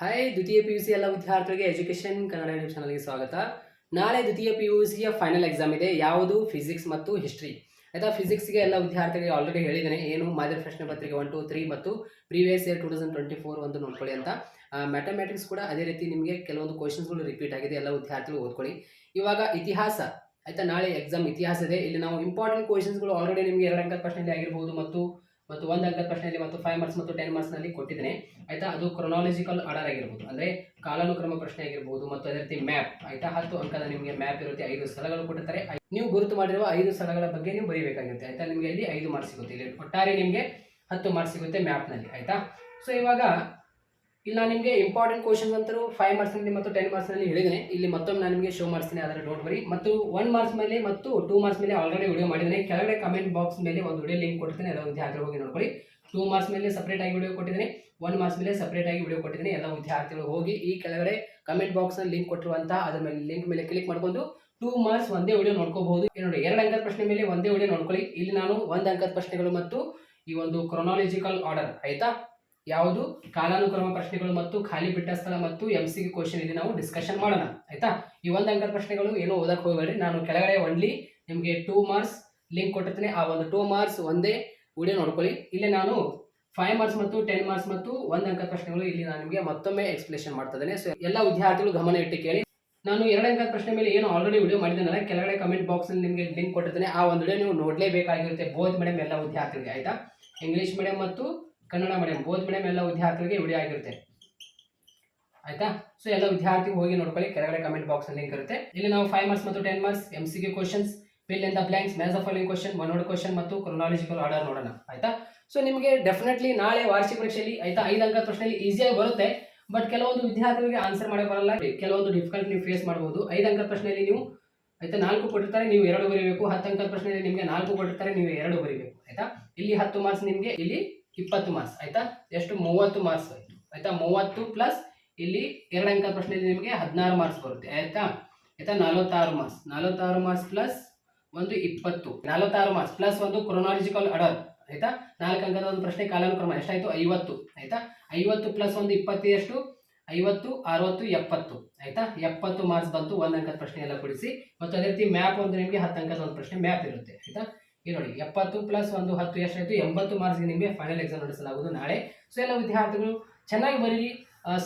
Hi ದ್ವಿತೀಯ P U C ಎಲ್ಲ ವಿದ್ಯಾರ್ಥಿಗಳಿಗೆ ಎಜುಕೇಷನ್ ಕನ್ನಡ ಯೂಟ್ಯೂಬ್ ಚಾನಲ್ಗೆ ಸ್ವಾಗತ. ನಾಳೆ ದ್ವಿತೀಯ ಪಿ ಯು ಸಿಯ ಫೈನಲ್ ಎಕ್ಸಾಮ್ ಇದೆ. ಯಾವುದು? ಫಿಸಿಕ್ಸ್ ಮತ್ತು ಹಿಸ್ಟ್ರಿ ಆಯಿತಾ? ಫಿಸಿಕ್ಸ್ಗೆ ಎಲ್ಲ ವಿದ್ಯಾರ್ಥಿಗಳಿಗೆ ಆಲ್ರೆಡಿ ಹೇಳಿದ್ದೇನೆ. ಏನು? ಮಾದರಿ ಪ್ರಶ್ನೆ ಪತ್ರಿಕೆ ಒನ್ ಟು ತ್ರೀ ಮತ್ತು previous year two thousand twenty four ಒಂದು ನೋಡ್ಕೊಳ್ಳಿ ಅಂತ. ಮ್ಯಾಥಮೆಟಿಕ್ಸ್ ಕೂಡ ಅದೇ ರೀತಿ ನಿಮಗೆ ಕೆಲವೊಂದು ಕ್ವಶನ್ಸ್ಗಳು ರಿಪೀಟ್ ಆಗಿದೆ. ಎಲ್ಲ ವಿದ್ಯಾರ್ಥಿಗಳು ಓದ್ಕೊಳ್ಳಿ. ಇವಾಗ ಇತಿಹಾಸ. ಆಯಿತಾ? ನಾಳೆ ಎಕ್ಸಾಮ್ ಇತಿಹಾಸ ಇದೆ. ಇಲ್ಲಿ ನಾವು ಇಂಪಾರ್ಟೆಂಟ್ ಕ್ವಶನ್ಸ್ಗಳು ಆಲ್ರೆಡಿ ನಿಮಗೆ ಎರಡು ಅಂಕದ ಪ್ರಶ್ನೆಯಲ್ಲಿ ಆಗಿರ್ಬೋದು ಮತ್ತು ಮತ್ತು ಒಂದು ಅಂಕದ ಪ್ರಶ್ನೆಯಲ್ಲಿ ಮತ್ತು ಫೈವ್ ಮಾರ್ಕ್ಸ್ ಮತ್ತು ಟೆನ್ ಮಾರ್ಕ್ಸ್ನಲ್ಲಿ ಕೊಟ್ಟಿದ್ದೇನೆ. ಆಯಿತಾ? ಅದು ಕ್ರೊನಾಲಜಿಕಲ್ ಆರ್ಡರ್ ಆಗಿರ್ಬೋದು. ಅಂದರೆ ಕಾಲಾನುಕ್ರಮ ಪ್ರಶ್ನೆ ಆಗಿರ್ಬೋದು ಮತ್ತು ಅದೇ ರೀತಿ ಮ್ಯಾಪ್ ಆಯಿತಾ? ಹತ್ತು ಅಂಕದ ನಿಮಗೆ ಮ್ಯಾಪ್ ಇರುತ್ತೆ. ಐದು ಸ್ಥಳಗಳು ಕೊಟ್ಟಿರ್ತಾರೆ. ನೀವು ಗುರುತು ಮಾಡಿರುವ ಐದು ಸ್ಥಳಗಳ ಬಗ್ಗೆ ನೀವು ಬರೀಬೇಕಾಗಿರುತ್ತೆ. ಆಯಿತಾ? ನಿಮಗೆ ಇಲ್ಲಿ ಐದು ಮಾರ್ಕ್ಸ್ ಸಿಗುತ್ತೆ. ಇಲ್ಲಿ ಒಟ್ಟಾರೆ ನಿಮಗೆ ಹತ್ತು ಮಾರ್ಕ್ಸ್ ಸಿಗುತ್ತೆ ಮ್ಯಾಪ್ನಲ್ಲಿ ಆಯಿತಾ? ಸೊ ಇವಾಗ ಇಲ್ಲಿ ನಾನು ನಿಮಗೆ ಇಂಪಾರ್ಟೆಂಟ್ ಕ್ವಶನ್ಸ್ ಅಂತರೂ ಫೈವ್ ಮಾರ್ಕ್ಸ್ನಲ್ಲಿ ಮತ್ತು ಟೆನ್ ಮಾರ್ಕ್ಸ್ನಲ್ಲಿ ಹೇಳಿದ್ದೇನೆ. ಇಲ್ಲಿ ಮತ್ತೊಮ್ಮೆ ನಾನು ನಿಮಗೆ ಶೋ ಮಾಡಿಸ್ತೀನಿ ಆದರೆ ಡೋಂಟ್ ಬರಿ ಮತ್ತು ಒನ್ ಮಾರ್ಕ್ಸ್ ಮೇಲೆ ಮತ್ತು ಟೂ ಮಾರ್ಕ್ಸ್ ಮೇಲೆ ಆಲ್ರೆಡಿ ವಿಡಿಯೋ ಮಾಡಿದ್ದೇನೆ. ಕೆಳಗಡೆ ಕಮೆಂಟ್ ಬಾಕ್ಸ್ ಮೇಲೆ ಒಂದು ವಿಡಿಯೋ ಲಿಂಕ್ ಕೊಡ್ತೀನಿ ಎಲ್ಲ ವಿದ್ಯಾರ್ಥಿಗಳು ಹೋಗಿ ನೋಡ್ಕೊಳ್ಳಿ. ಟೂ ಮಾರ್ಕ್ಸ್ ಮೇಲೆ ಸಪ್ರೇಟ್ ಆಗಿ ವಿಡಿಯೋ ಕೊಟ್ಟಿದ್ದೀನಿ. ಒನ್ ಮಾರ್ಕ್ಸ್ ಮೇಲೆ ಸಪ್ರೇಟ್ ಆಗಿ ವಿಡಿಯೋ ಕೊಟ್ಟಿದ್ದೀನಿ. ಎಲ್ಲ ವಿದ್ಯಾರ್ಥಿಗಳು ಹೋಗಿ ಈ ಕೆಳಗಡೆ ಕಮೆಂಟ್ ಬಾಕ್ಸ್ನಲ್ಲಿ ಲಿಂಕ್ ಕೊಟ್ಟಿರುವಂತಹ ಅದರ ಮೇಲೆ ಲಿಂಕ್ ಮೇಲೆ ಕ್ಲಿಕ್ ಮಾಡ್ಕೊಂಡು ಟೂ ಮಾರ್ಕ್ಸ್ ಒಂದೇ ವಿಡಿಯೋ ನೋಡ್ಕೋಬಹುದು. ನೋಡಿ, ಎರಡು ಅಂಕದ ಪ್ರಶ್ನೆ ಮೇಲೆ ಒಂದೇ ವಿಡಿಯೋ ನೋಡ್ಕೊಳ್ಳಿ. ಇಲ್ಲಿ ನಾನು ಒಂದು ಅಂಕದ ಪ್ರಶ್ನೆಗಳು ಮತ್ತು ಈ ಒಂದು ಕ್ರೊನಾಲಜಿಕಲ್ ಆರ್ಡರ್ ಆಯ್ತಾ? ಯಾವುದು? ಕಾಲಾನುಕ್ರಮ ಪ್ರಶ್ನೆಗಳು ಮತ್ತು ಖಾಲಿ ಬಿಟ್ಟ ಸ್ಥಳ ಮತ್ತು ಎಂ ಸಿ ಕ್ವಶನ್ ಇಲ್ಲಿ ನಾವು ಡಿಸ್ಕಷನ್ ಮಾಡೋಣ. ಆಯ್ತಾ? ಈ ಒಂದು ಅಂಕದ ಪ್ರಶ್ನೆಗಳು ಏನು ಓದಕ್ಕೆ ಹೋಗಬೇಡ್ರಿ. ನಾನು ಕೆಳಗಡೆ ಒನ್ಲಿ ನಿಮಗೆ ಟೂ ಮಾರ್ಕ್ಸ್ ಲಿಂಕ್ ಕೊಟ್ಟಿರ್ತೀನಿ. ಆ ಒಂದು ಟೂ ಮಾರ್ಕ್ಸ್ ಒಂದೇ ವಿಡಿಯೋ ನೋಡ್ಕೊಳ್ಳಿ. ಇಲ್ಲಿ ನಾನು ಫೈವ್ ಮಾರ್ಕ್ಸ್ ಮತ್ತು ಟೆನ್ ಮಾರ್ಕ್ಸ್ ಮತ್ತು ಒಂದು ಅಂಕದ ಪ್ರಶ್ನೆಗಳು ಇಲ್ಲಿ ನಾನು ನಿಮಗೆ ಮತ್ತೊಮ್ಮೆ ಎಕ್ಸ್ಪ್ಲೇಷನ್ ಮಾಡ್ತಾ ಇದ್ದೇನೆ. ಸೊ ಎಲ್ಲ ವಿದ್ಯಾರ್ಥಿಗಳು ಗಮನ ಇಟ್ಟು ಕೇಳಿ. ನಾನು ಎರಡು ಅಂಕದ ಪ್ರಶ್ನೆ ಮೇಲೆ ಏನು ಆಲ್ರೆಡಿ ವಿಡಿಯೋ ಮಾಡಿದ್ದೇನಲ್ಲ ಕೆಳಗಡೆ ಕಮೆಂಟ್ ಬಾಕ್ಸಲ್ಲಿ ನಿಮಗೆ ಲಿಂಕ್ ಕೊಟ್ಟಿರ್ತೇನೆ. ಆ ಒಂದು ವಿಡಿಯೋ ನೀವು ನೋಡಲೇಬೇಕಾಗಿರುತ್ತೆ. ಬೋಧ್ ಮೇಡಮ್ ಎಲ್ಲ ವಿದ್ಯಾರ್ಥಿಗಳಿಗೆ, ಆಯ್ತಾ? ಇಂಗ್ಲೀಷ್ ಮೀಡಿಯಂ ಮತ್ತು ಕನ್ನಡ ಮೀಡಿಯಂ ಬೋಧ ಮೀಡಿಯಂ ಎಲ್ಲ ವಿದ್ಯಾರ್ಥಿಗಳಿಗೆ ವಿಡಿಯೋ ಆಗಿರುತ್ತೆ. ಆಯ್ತಾ? ಸೊ ಎಲ್ಲ ವಿದ್ಯಾರ್ಥಿ ಹೋಗಿ ನೋಡ್ಕೊಳ್ಳಿ. ಕೆಳಗಡೆ ಕಮೆಂಟ್ ಬಾಕ್ಸ್ ಲಿಂಕ್ ಇರುತ್ತೆ. ಇಲ್ಲಿ ನಾವು ಫೈವ್ ಮಾರ್ಕ್ಸ್ ಮತ್ತು ten marks M C questions fill in the blanks match of following question word question ಮತ್ತು ಕ್ರೊನಾಲಜಿಕಲ್ ಆರ್ಡರ್ ನೋಡೋಣ. ಆಯ್ತಾ? ಸೊ ನಿಮಗೆ ಡೆಫಿನೆಟ್ಲಿ ನಾಳೆ ವಾರ್ಷಿಕ ಪರೀಕ್ಷೆಯಲ್ಲಿ, ಆಯ್ತಾ, ಐದು ಅಂಕದ ಪ್ರಶ್ನೆಯಲ್ಲಿ ಈಸಿಯಾಗಿ ಬರುತ್ತೆ. ಬಟ್ ಕೆಲವೊಂದು ವಿದ್ಯಾರ್ಥಿಗಳಿಗೆ ಆನ್ಸರ್ ಮಾಡಕ್ಕೆ ಬರಲ್ಲ. ಕೆಲವೊಂದು ಡಿಫಿಕಲ್ಟ್ ನೀವು ಫೇಸ್ ಮಾಡಬಹುದು ಐದು ಅಂಕದ ಪ್ರಶ್ನೆಯಲ್ಲಿ ನೀವು, ಆಯ್ತಾ, ನಾಲ್ಕು ಕೊಟ್ಟಿರ್ತಾರೆ, ನೀವು ಎರಡು ಬರೀಬೇಕು. ಹತ್ತು ಅಂಕದ ಪ್ರಶ್ನೆಯಲ್ಲಿ ನಿಮಗೆ ನಾಲ್ಕು ಕೊಟ್ಟಿರ್ತಾರೆ, ನೀವು ಎರಡು ಬರೀಬೇಕು. ಆಯ್ತಾ? ಇಲ್ಲಿ ಹತ್ತು ಮಾರ್ಕ್ಸ್ ನಿಮಗೆ ಇಲ್ಲಿ ಇಪ್ಪತ್ತು ಮಾರ್ಕ್ಸ್, ಆಯ್ತಾ? ಎಷ್ಟು? ಮೂವತ್ತು ಮಾರ್ಕ್ಸ್ ಆಯ್ತಾ. ಮೂವತ್ತು ಪ್ಲಸ್ ಇಲ್ಲಿ ಎರಡು ಅಂಕದ ಪ್ರಶ್ನೆಯಲ್ಲಿ ನಿಮಗೆ ಹದಿನಾರು ಮಾರ್ಕ್ಸ್ ಬರುತ್ತೆ, ಆಯ್ತಾ? ಆಯ್ತಾ? ನಲವತ್ತಾರು ಮಾರ್ಕ್ಸ್. ನಲವತ್ತಾರು ಮಾರ್ಕ್ಸ್ ಪ್ಲಸ್ ಒಂದು ಇಪ್ಪತ್ತು. ನಲವತ್ತಾರು ಮಾರ್ಕ್ಸ್ ಪ್ಲಸ್ ಒಂದು ಕ್ರೊನಾಲಜಿಕಲ್ ಅಡರ್ ಆಯ್ತಾ? ನಾಲ್ಕು ಅಂಕದ ಒಂದು ಪ್ರಶ್ನೆ ಕಾಲಾನುಕ್ರಮ ಎಷ್ಟಾಯ್ತು? ಐವತ್ತು, ಆಯ್ತಾ? ಐವತ್ತು ಪ್ಲಸ್ ಒಂದು ಇಪ್ಪತ್ತು ಎಷ್ಟು? ಐವತ್ತು, ಅರವತ್ತು, ಎಪ್ಪತ್ತು, ಆಯ್ತಾ? ಎಪ್ಪತ್ತು ಮಾರ್ಕ್ಸ್ ಬಂತು ಒಂದು ಅಂಕದ ಪ್ರಶ್ನೆ ಎಲ್ಲ ಕೊಡಿಸಿ. ಮತ್ತು ಅದೇ ರೀತಿ ಮ್ಯಾಪ್ ಒಂದು ನಿಮಗೆ ಹತ್ತು ಅಂಕದ ಒಂದು ಪ್ರಶ್ನೆ ಮ್ಯಾಪ್ ಇರುತ್ತೆ, ಆಯ್ತಾ? ಇಲ್ಲಿ ನೋಡಿ, ಎಪ್ಪತ್ತು ಪ್ಲಸ್ ಒಂದು ಹತ್ತು ಎಷ್ಟಾಯ್ತು ಎಂಬತ್ತು ಮಾರ್ಕ್ಸ್ಗೆ ನಿಮಗೆ ಫೈನಲ್ ಎಕ್ಸಾಮ್ ನಡೆಸಲಾಗುವುದು ನಾಳೆ. ಸೊ ಎಲ್ಲ ವಿದ್ಯಾರ್ಥಿಗಳು ಚೆನ್ನಾಗಿ ಬರೀರಿ.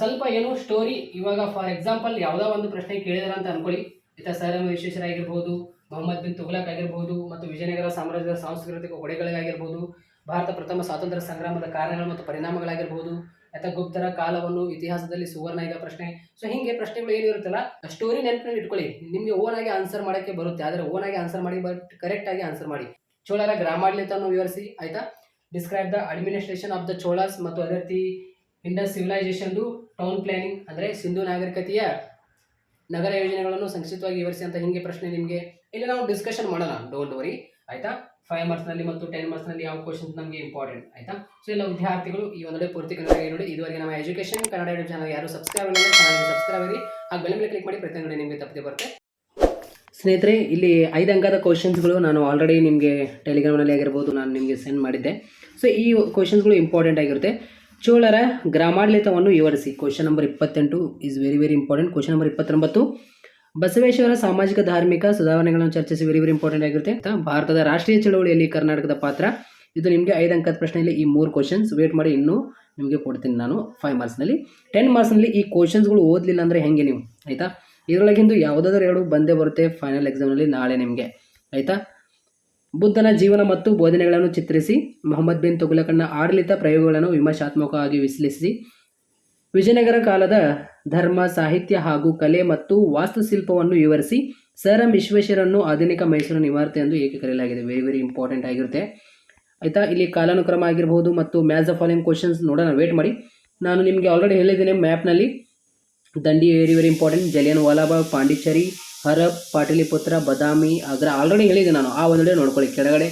ಸ್ವಲ್ಪ ಏನು ಸ್ಟೋರಿ ಇವಾಗ ಫಾರ್ ಎಕ್ಸಾಂಪಲ್ ಯಾವುದೋ ಒಂದು ಪ್ರಶ್ನೆ ಕೇಳಿದಾರ ಅಂತ ಅನ್ಕೊಳ್ಳಿ. ಈತ ಸರ್ ಎಂ ವಿಶ್ವೇಶ್ವರಾಗಿರ್ಬೋದು ಮೊಹಮ್ಮದ್ ಬಿನ್ ತುಘಲಕ್ ಆಗಿರ್ಬೋದು, ಮತ್ತು ವಿಜಯನಗರ ಸಾಮ್ರಾಜ್ಯದ ಸಾಂಸ್ಕೃತಿಕ ಹೊಡೆಗಳಿಗಾಗಿರ್ಬೋದು ಭಾರತ ಪ್ರಥಮ ಸ್ವಾತಂತ್ರ್ಯ ಸಂಗ್ರಾಮದ ಕಾರಣಗಳು ಮತ್ತು ಪರಿಣಾಮಗಳಾಗಿರ್ಬೋದು ಅಥವಾ ಗುಪ್ತರ ಕಾಲವನ್ನು ಇತಿಹಾಸದಲ್ಲಿ ಸುವರ್ಣ ಈಗ ಪ್ರಶ್ನೆ. ಸೊ ಹಿಂಗೆ ಪ್ರಶ್ನೆಗಳು ಏನಿರುತ್ತಲ್ಲ ಸ್ಟೋರಿ ನೆನಪಿನಲ್ಲಿ ಇಟ್ಕೊಳ್ಳಿ. ನಿಮಗೆ ಓನ್ ಆಗಿ ಆನ್ಸರ್ ಮಾಡೋಕ್ಕೆ ಬರುತ್ತೆ. ಆದರೆ ಓನ್ ಆಗಿ ಆನ್ಸರ್ ಮಾಡಿ ಬಟ್ ಕರೆಕ್ಟ್ ಆಗಿ ಆನ್ಸರ್ ಮಾಡಿ. ಚೋಳರ ಗ್ರಾಮಾಡಳಿತವನ್ನು ವಿವರಿಸಿ, ಆಯ್ತಾ? Describe the administration of the Cholas ಮತ್ತು ಅದೇ ರೀತಿ ಇಂಡಸ್ ಸಿವಿಲೈಸೇಷನ್ದು ಟೌನ್ ಪ್ಲಾನಿಂಗ್ ಅಂದರೆ ಸಿಂಧು ನಾಗರಿಕತೆಯ ನಗರ ಯೋಜನೆಗಳನ್ನು ಸಂಕ್ಷಿಪ್ತವಾಗಿ ವಿವರಿಸಿ ಅಂತ ಹಿಂಗೆ ಪ್ರಶ್ನೆ ನಿಮಗೆ. ಇಲ್ಲಿ ನಾವು ಡಿಸ್ಕಷನ್ ಮಾಡೋಣ. ಡೋಂಟ್ ವರಿ ಆಯ್ತಾ? ಫೈವ್ ಮಾರ್ಕ್ಸ್ನಲ್ಲಿ ಮತ್ತು ಟೆನ್ ಮಾರ್ಕ್ಸ್ನಲ್ಲಿ ಯಾವ ಕ್ವಶನ್ಸ್ ನಮಗೆ ಇಂಪಾರ್ಟೆಂಟ್ ಆಯ್ತಾ? ಸೊ ಎಲ್ಲ ವಿದ್ಯಾರ್ಥಿಗಳು ಈ ಒಂದೇ ಪೂರ್ತಿ ಕನ್ನಡ ನೋಡಿ. ಇದುವರೆಗೆ ನಮ್ಮ ಎಜುಕೇಷನ್ ಕನ್ನಡ ಯೂಟ್ಯೂಬ್ ಚಾನಲ್ ಯಾರು ಸಬ್ಸ್ಕ್ರೈಬ್ ಚಾನಲ್ಗೆ ಸಬ್ಸ್ಕ್ರೈಬ್ ಆಗಿ ಆ ಬೆಲೆ ಮೇಲೆ ಕ್ಲಿಕ್ ಮಾಡಿ, ಪ್ರತಿಯೊಂದು ನಿಮಗೆ ತಪ್ಪದೆ ಬರುತ್ತೆ. ಸ್ನೇಹಿತರೆ, ಇಲ್ಲಿ ಐದು ಅಂಕದ ಕ್ವಶನ್ಸ್ಗಳು ನಾನು ಆಲ್ರೆಡಿ ನಿಮಗೆ ಟೆಲಿಗ್ರಾಮ್ನಲ್ಲಿ ಆಗಿರ್ಬೋದು ನಾನು ನಿಮಗೆ ಸೆಂಡ್ ಮಾಡಿದ್ದೆ. ಸೊ ಈ ಕ್ವಶನ್ಸ್ಗಳು ಇಂಪಾರ್ಟೆಂಟ್ ಆಗಿರುತ್ತೆ. ಚೋಳರ ಗ್ರಾಮಾಡಳಿತವನ್ನು ವಿವರಿಸಿ. ಕ್ವಶನ್ ನಂಬರ್ ಇಪ್ಪತ್ತೆಂಟು is very very important question number ಇಪ್ಪತ್ತೊಂಬತ್ತು, ಬಸವೇಶ್ವರ ಸಾಮಾಜಿಕ ಧಾರ್ಮಿಕ ಸುಧಾರಣೆಗಳನ್ನು ಚರ್ಚಿಸಿ. ವೆರಿ ವೆರಿ ಇಂಪಾರ್ಟೆಂಟ್ ಆಗಿರುತ್ತೆ. ಭಾರತದ ರಾಷ್ಟ್ರೀಯ ಚಳವಳಿಯಲ್ಲಿ ಕರ್ನಾಟಕದ ಪಾತ್ರ. ಇದು ನಿಮಗೆ ಐದು ಅಂಕದ ಪ್ರಶ್ನೆಯಲ್ಲಿ ಈ ಮೂರು ಕ್ವಶನ್ಸ್ ವೇಟ್ ಮಾಡಿ, ಇನ್ನೂ ನಿಮಗೆ ಕೊಡ್ತೀನಿ ನಾನು ಫೈವ್ ಮಾರ್ಕ್ಸ್ನಲ್ಲಿ ಟೆನ್ ಮಾರ್ಕ್ಸ್ನಲ್ಲಿ ಈ ಕ್ವಶನ್ಸ್ಗಳು ಓದಲಿಲ್ಲ ಅಂದರೆ ಹೆಂಗೆ ನೀವು? ಆಯಿತಾ? ಇದರೊಳಗಿಂದು ಯಾವುದಾದ್ರೂ ಎರಡು ಬಂದೇ ಬರುತ್ತೆ ಫೈನಲ್ ಎಕ್ಸಾಮ್ನಲ್ಲಿ ನಾಳೆ ನಿಮಗೆ. ಆಯಿತಾ? ಬುದ್ಧನ ಜೀವನ ಮತ್ತು ಬೋಧನೆಗಳನ್ನು ಚಿತ್ರಿಸಿ, ಮೊಹಮ್ಮದ್ ಬಿನ್ ತುಗುಲಕಣ್ಣ ಆಡಳಿತ ಪ್ರಯೋಗಗಳನ್ನು ವಿಮರ್ಶಾತ್ಮಕವಾಗಿ ವಿಶ್ಲೇಷಿಸಿ. ವಿಜಯನಗರ ಕಾಲದ ಧರ್ಮ, ಸಾಹಿತ್ಯ ಹಾಗೂ ಕಲೆ ಮತ್ತು ವಾಸ್ತುಶಿಲ್ಪವನ್ನು ವಿವರಿಸಿ, ಸರ್ ಎಂ ವಿಶ್ವೇಶ್ವರನ್ನು ಆಧುನಿಕ ಮೈಸೂರು ನಿವಾರ್ತೆ ಎಂದು ಏಕೆ ಕರೆಯಲಾಗಿದೆ? ವೆರಿ ವೆರಿ ಇಂಪಾರ್ಟೆಂಟ್ ಆಗಿರುತ್ತೆ. ಆಯಿತಾ? ಇಲ್ಲಿ ಕಾಲಾನುಕ್ರಮ ಆಗಿರ್ಬೋದು ಮತ್ತು ಮ್ಯಾಥ್ಸ್ ದ ಫಾಲೋಯಿಂಗ್ ಕ್ವಶನ್ಸ್ ನೋಡೋಣ. ವೇಟ್ ಮಾಡಿ. ನಾನು ನಿಮಗೆ ಆಲ್ರೆಡಿ ಹೇಳಿದ್ದೇನೆ ಮ್ಯಾಪ್ನಲ್ಲಿ Dandi very very important Jallian Walabagh Pondicherry Harappa Pataliputra, Badami, Agra already ಹೇಳಿದೆ ನಾನು. ಆ ಒಂದೆಡೆ ನೋಡ್ಕೊಳ್ಳಿ. ಕೆಳಗಡೆ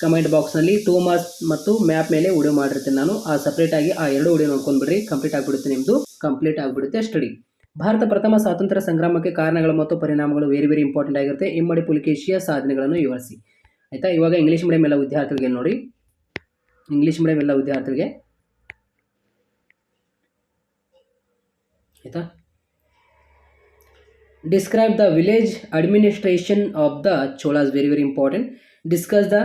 ಕಮೆಂಟ್ ಬಾಕ್ಸ್ನಲ್ಲಿ ಟೂ ಮಾರ್ಕ್ಸ್ ಮತ್ತು ಮ್ಯಾಪ್ ಮೇಲೆ ವಿಡಿಯೋ ಮಾಡಿರ್ತೀನಿ ನಾನು. ಆ ಸಪ್ರೇಟಾಗಿ ಆ ಎರಡು ವಿಡಿಯೋ ನೋಡ್ಕೊಂಡ್ಬಿಡ್ರಿ ಕಂಪ್ಲೀಟ್ ಆಗಿಬಿಡುತ್ತೆ ನಿಮ್ಮದು ಕಂಪ್ಲೀಟ್ ಆಗಿಬಿಡುತ್ತೆ ಸ್ಟಡಿ ಭಾರತ ಪ್ರಥಮ ಸ್ವಾತಂತ್ರ್ಯ ಸಂಗ್ರಾಮಕ್ಕೆ ಕಾರಣಗಳು ಮತ್ತು ಪರಿಣಾಮಗಳು ವೆರಿ ವೆರಿ ಇಂಪಾರ್ಟೆಂಟ್ ಆಗಿರುತ್ತೆ. ಇಮ್ಮಡಿ ಪುಲಿಕೇಶಿಯ ಸಾಧನೆಗಳನ್ನು ವಿವರಿಸಿ. ಆಯಿತಾ? ಇವಾಗ ಇಂಗ್ಲೀಷ್ ಮೀಡಿಯಂ ಎಲ್ಲ ವಿದ್ಯಾರ್ಥಿಗಳಿಗೆ ನೋಡಿ. ಇಂಗ್ಲೀಷ್ ಮೀಡಿಯಂ ಎಲ್ಲ ವಿದ್ಯಾರ್ಥಿಗಳಿಗೆ ಆಯಿತಾ? Describe the village administration of the Cholas very very important discuss the